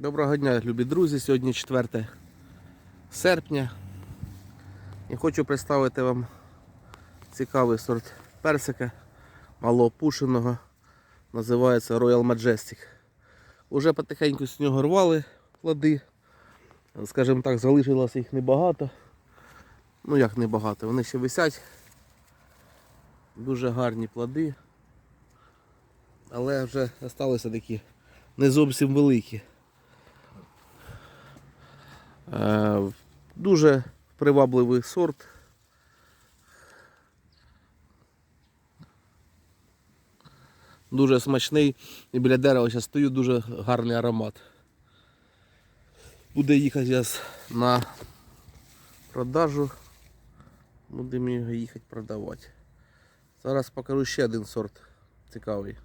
Доброго дня, любі друзі. Сьогодні 4 серпня. І хочу представити вам цікавий сорт персика малоопушеного. Називається Royal Majestic. Уже потихеньку з нього рвали плоди. Скажімо так, залишилося їх небагато. Ну як небагато, вони ще висять. Дуже гарні плоди. Але вже залишилися такі не зовсім великі. Е, Дуже привабливий сорт. Дуже смачний і біля дерева зараз стою, дуже гарний аромат. Буде їхати зараз на продажу. Будемо його їхати продавати. Зараз покажу ще один сорт цікавий.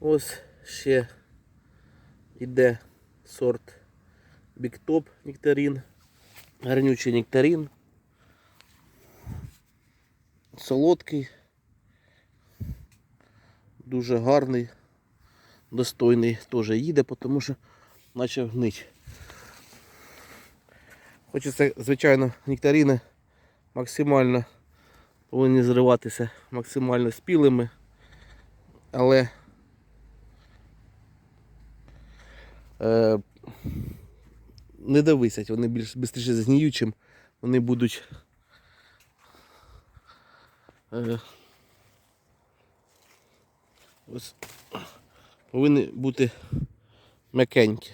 Ось ще йде сорт Top нектарин, гарнючий нектарин, солодкий, дуже гарний, достойний теж їде, тому що почав гнить. Хочеться, звичайно, нектарини максимально повинні зриватися максимально спілими, але е, не довисять, вони більш швидше згніють, чим вони будуть е, ось, повинні бути м'якенькі.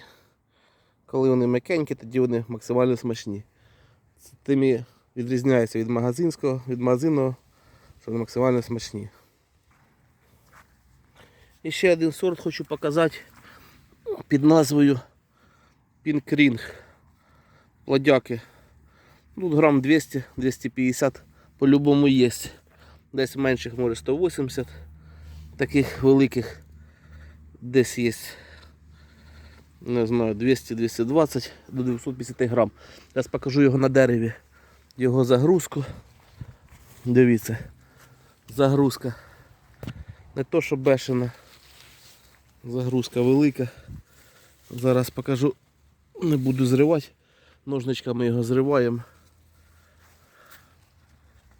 Коли вони м'якенькі, тоді вони максимально смачні. Це тим і відрізняється від магазинського, від магазинного, що вони максимально смачні. І ще один сорт хочу показати під назвою Пінкрінг. Плодяки. Тут грам 200-250 по-любому є. Десь менших може 180, таких великих десь є. Не знаю, 200-220 до 250 грам. Зараз покажу його на дереві. Його загрузку. Дивіться. Загрузка. Не то, що бешена. Загрузка велика. Зараз покажу. Не буду зривати. Ножничками його зриваємо.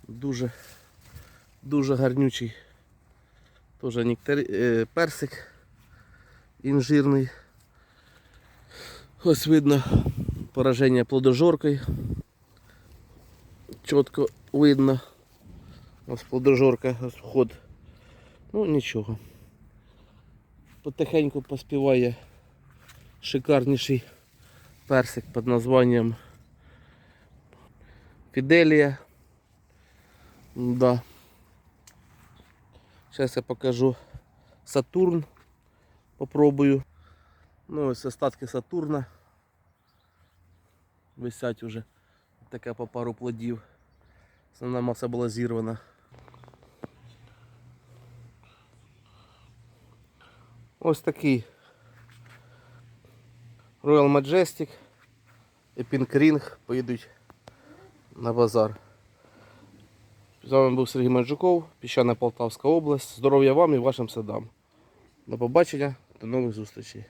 Дуже дуже гарнючий. Теж нектар... е, персик інжирний. Ось видно пораження плодожоркою. Чітко видно. Ось плодожорка, вход. Ну нічого. Потихеньку поспіває шикарніший персик під названням Фіделія. Да. Зараз я покажу Сатурн. Попробую. Ну ось остатки Сатурна. Висять уже таке по пару плодів. Основна маса була зірвана. Ось такий Royal Majestic і Pink Ring поїдуть на базар. З вами був Сергій Манджуков, Піщана Полтавська область. Здоров'я вам і вашим садам. До побачення, до нових зустрічей.